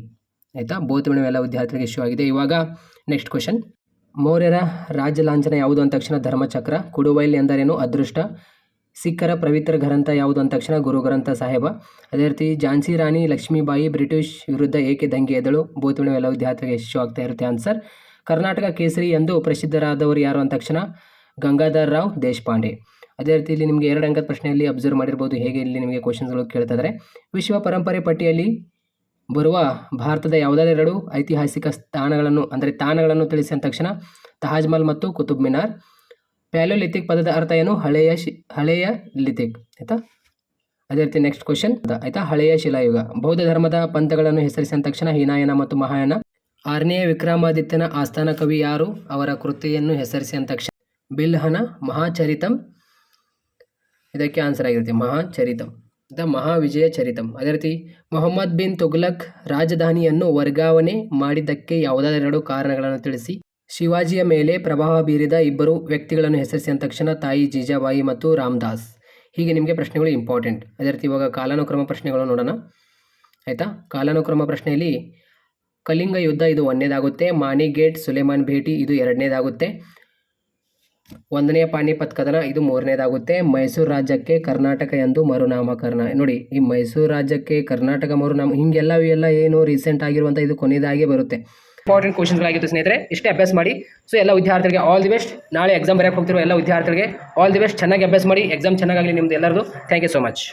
ಆಯಿತಾ? ಬೋಧಮಣಿ ಎಲ್ಲ ವಿದ್ಯಾರ್ಥಿಗಳಿಗೆ ಇಶ್ಯೂ ಆಗಿದೆ. ಇವಾಗ ನೆಕ್ಸ್ಟ್ ಕ್ವಶನ್ ಮೌರ್ಯರ ರಾಜ್ಯ ಲಾಂಛನ ಯಾವುದು ಅಂದ ತಕ್ಷಣ ಧರ್ಮಚಕ್ರ, ಕುಡುವೈಲ್ ಎಂದರೇನು? ಅದೃಷ್ಟ. ಸಿಖ್ಖರ ಪವಿತ್ರ ಗ್ರಂಥ ಯಾವುದು ಅಂದ ತಕ್ಷಣ? ಗುರು ಗ್ರಂಥ ಸಾಹೇಬ. ಅದೇ ರೀತಿ ಝಾನ್ಸಿ ರಾಣಿ, ಲಕ್ಷ್ಮೀಬಾಯಿ, ಬ್ರಿಟಿಷ್ ವಿರುದ್ಧ ಏಕೆ ದಂಗೆ ಎದಳು? ಬೋಧನೆ ಎಲ್ಲ ವಿದ್ಯಾರ್ಥಿಗಳಿಗೆ ಇಶ್ಯೂ ಆಗ್ತಾ ಇರುತ್ತೆ ಆನ್ಸರ್ ಕರ್ನಾಟಕ ಕೇಸರಿ ಎಂದು ಪ್ರಸಿದ್ಧರಾದವರು ಯಾರು ಅಂದ ತಕ್ಷಣ? ಗಂಗಾಧರ್ ರಾವ್, ದೇಶಪಾಂಡೆ. ಅದೇ ರೀತಿ ಇಲ್ಲಿ ನಿಮಗೆ ಎರಡು ಅಂಕದ ಪ್ರಶ್ನೆಯಲ್ಲಿ ಅಬ್ಸರ್ವ್ ಮಾಡಿರ್ಬೋದು. ಹೇಗೆ ಇಲ್ಲಿ ನಿಮಗೆ ಕ್ವಶನ್ಸ್ಗಳು ಕೇಳ್ತಾ ವಿಶ್ವ ಪರಂಪರೆ ಪಟ್ಟಿಯಲ್ಲಿ ಬರುವ ಭಾರತದ ಯಾವುದಾದ್ರೂ ಎರಡು ಐತಿಹಾಸಿಕ ಸ್ಥಾನಗಳನ್ನು ಅಂದರೆ ತಾಣಗಳನ್ನು ತಿಳಿಸಿದ ತಕ್ಷಣ ತಾಜ್ ಮಹಲ್ ಮತ್ತು ಕುತುಬ್ ಮಿನಾರ್. ಪ್ಯಾಲೋಲಿಥಿಕ್ ಪದದ ಅರ್ಥ ಏನು? ಹಳೆಯ ಶಿ, ಹಳೆಯ ಲಿಥಿಕ್, ಆಯಿತಾ? ಅದೇ ರೀತಿ ನೆಕ್ಸ್ಟ್ ಕ್ವಶನ್ ಆಯ್ತಾ? ಹಳೆಯ ಶಿಲಾಯುಗ. ಬೌದ್ಧ ಧರ್ಮದ ಪಂಥಗಳನ್ನು ಹೆಸರಿಸಿದ ತಕ್ಷಣ ಹೀನಾಯನ ಮತ್ತು ಮಹಾಯನ. ಆರನೆಯ ವಿಕ್ರಮಾದಿತ್ಯನ ಆಸ್ಥಾನ ಕವಿ ಯಾರು? ಅವರ ಕೃತಿಯನ್ನು ಹೆಸರಿಸಿ ಅಂದ ತಕ್ಷಣ ಬಿಲ್ಹನ ಮಹಾಚರಿತಂ. ಇದಕ್ಕೆ ಆನ್ಸರ್ ಆಗಿರುತ್ತೆ ಮಹಾಚರಿತಂ. ದ ಮಹಾವಿಜಯ ಚರಿತಂ. ಅದೇ ರೀತಿ, ಮೊಹಮ್ಮದ್ ಬಿನ್ ತುಗ್ಲಕ್ ರಾಜಧಾನಿಯನ್ನು ವರ್ಗಾವಣೆ ಮಾಡಿದ್ದಕ್ಕೆ ಯಾವುದಾದರೆರಡು ಕಾರಣಗಳನ್ನು ತಿಳಿಸಿ. ಶಿವಾಜಿಯ ಮೇಲೆ ಪ್ರಭಾವ ಬೀರಿದ ಇಬ್ಬರು ವ್ಯಕ್ತಿಗಳನ್ನು ಹೆಸರಿಸಿದ ತಕ್ಷಣ ತಾಯಿ ಜೀಜಾಬಾಯಿ ಮತ್ತು ರಾಮದಾಸ್. ಹೀಗೆ ನಿಮಗೆ ಪ್ರಶ್ನೆಗಳು ಇಂಪಾರ್ಟೆಂಟ್ ಅದೇ ರೀತಿ ಇವಾಗ ಕಾಲಾನುಕ್ರಮ ಪ್ರಶ್ನೆಗಳು ನೋಡೋಣ. ಆಯಿತಾ? ಕಾಲಾನುಕ್ರಮ ಪ್ರಶ್ನೆಯಲ್ಲಿ, ಕಲಿಂಗ ಯುದ್ಧ ಇದು ಒಂದನೇದಾಗುತ್ತೆ ಮಾಣಿ ಗೇಟ್ ಸುಲೇಮಾನ್ ಭೇಟಿ ಇದು ಎರಡನೇದಾಗುತ್ತೆ. ಒಂದನೆಯ ಪಾಣಿಪತ್ ಕದನ ಇದು ಮೂರನೇದಾಗುತ್ತೆ. ಮೈಸೂರು ರಾಜ್ಯಕ್ಕೆ ಕರ್ನಾಟಕ ಎಂದು ಮರುನಾಮಕರಣ. ನೋಡಿ, ಈ ಮೈಸೂರು ರಾಜ್ಯಕ್ಕೆ ಕರ್ನಾಟಕ ಮರುನಾಮ, ಹಿಂಗೆಲ್ಲ ಇವೆಲ್ಲ ಏನು ರೀಸೆಂಟ್ ಆಗಿರುವಂಥ ಇದು ಕೊನೆಯದಾಗಿ ಬರುತ್ತೆ. ಇಂಪಾರ್ಟೆಂಟ್ ಕ್ವಶನ್ಗಳಾಗಿತ್ತು ಸ್ನೇಹಿತರೆ, ಇಷ್ಟೇ ಅಭ್ಯಾಸ ಮಾಡಿ. ಸೊ ಎಲ್ಲ ವಿದ್ಯಾರ್ಥಿಗಳಿಗೆ ಆಲ್ ದಿ ಬೆಸ್ಟ್ ನಾಳೆ ಎಕ್ಸಾಮ್ ಬರೆಯಕ್ಕೆ ಹೋಗ್ತಿರೋ ಎಲ್ಲ ವಿದ್ಯಾರ್ಥಿಗಳಿಗೆ ಆಲ್ ದಿ ಬೆಸ್ಟ್ ಚೆನ್ನಾಗಿ ಅಭ್ಯಾಸ ಮಾಡಿ. ಎಕ್ಸಾಮ್ ಚೆನ್ನಾಗಾಗಲಿ ನಿಮ್ದು ಎಲ್ಲರದು. Thank you so much